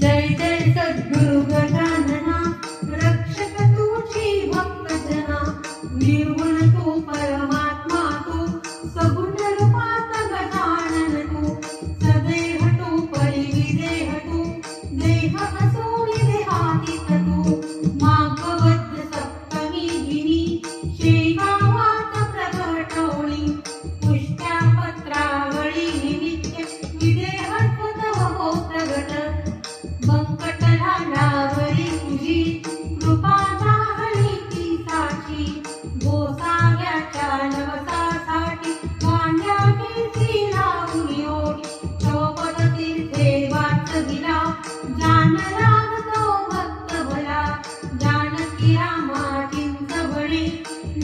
जय जय सद्गुरु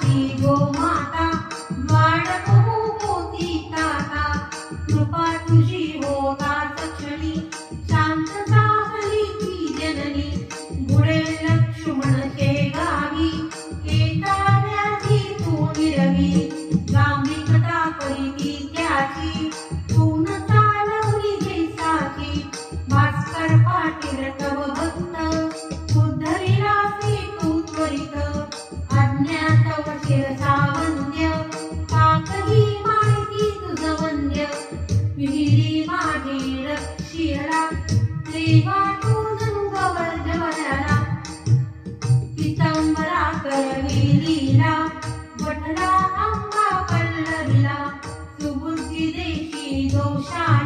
地锅。वाढवी लीला वटला अंबा पल्लवीला. सुबुद्धी देशी दोषा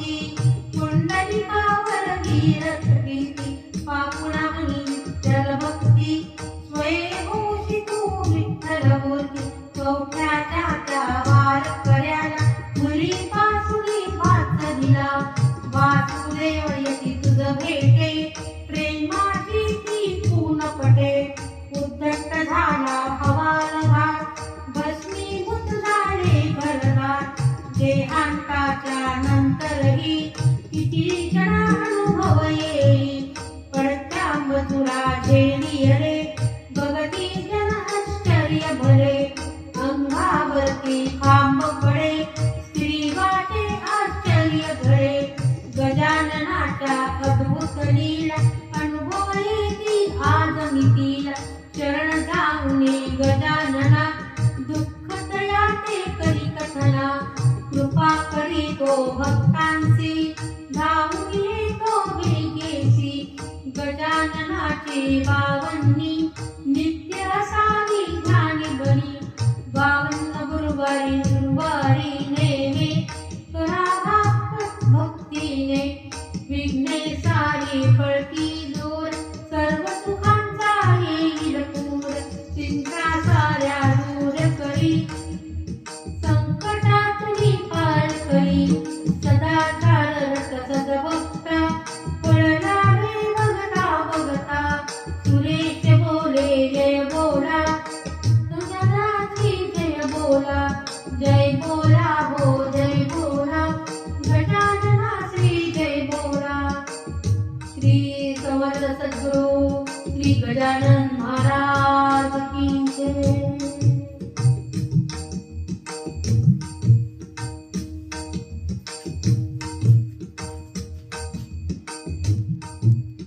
अंताच्या नंतरही किती क्षणा अनुभव येई मधुरा तुला झेलियरे तो भक्तांचे धावून येतो भेगेशी नित्य असावी ध्यानी बनी बावन्न गुरुवारी